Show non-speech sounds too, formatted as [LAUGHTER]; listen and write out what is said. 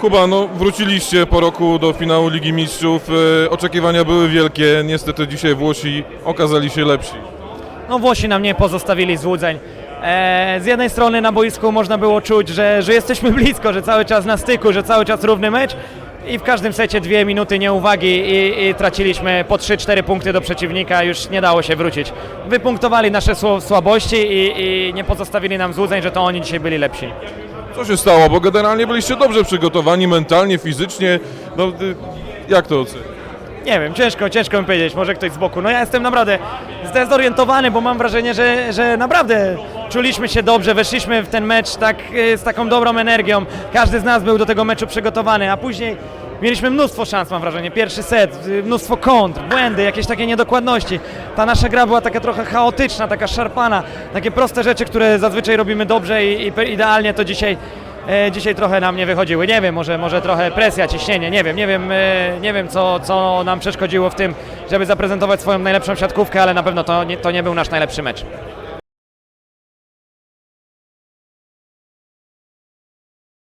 Kuba, no wróciliście po roku do finału Ligi Mistrzów. E, oczekiwania były wielkie. Niestety dzisiaj Włosi okazali się lepsi. No Włosi nam nie pozostawili złudzeń. E, z jednej strony na boisku można było czuć, że, że jesteśmy [LAUGHS] blisko, że cały czas na styku, że cały czas równy mecz i w każdym secie dwie minuty nieuwagi i, i traciliśmy po 3-4 punkty do przeciwnika, już nie dało się wrócić. Wypunktowali nasze słabości i, i nie pozostawili nam złudzeń, że to oni dzisiaj byli lepsi. Co się stało? Bo generalnie byliście dobrze przygotowani mentalnie, fizycznie. No, y, jak to ocenić? Nie wiem, ciężko, ciężko mi powiedzieć, może ktoś z boku. No ja jestem naprawdę zdezorientowany, bo mam wrażenie, że, że naprawdę czuliśmy się dobrze, weszliśmy w ten mecz tak, e, z taką dobrą energią. Każdy z nas był do tego meczu przygotowany, a później mieliśmy mnóstwo szans, mam wrażenie. Pierwszy set, mnóstwo kontr, błędy, jakieś takie niedokładności. Ta nasza gra była taka trochę chaotyczna, taka szarpana. Takie proste rzeczy, które zazwyczaj robimy dobrze i, i idealnie, to dzisiaj E, dzisiaj trochę nam nie wychodziły. Nie wiem, może, może trochę presja, ciśnienie, nie wiem, nie wiem, e, nie wiem co, co nam przeszkodziło w tym, żeby zaprezentować swoją najlepszą siatkówkę, ale na pewno to nie, to nie był nasz najlepszy mecz.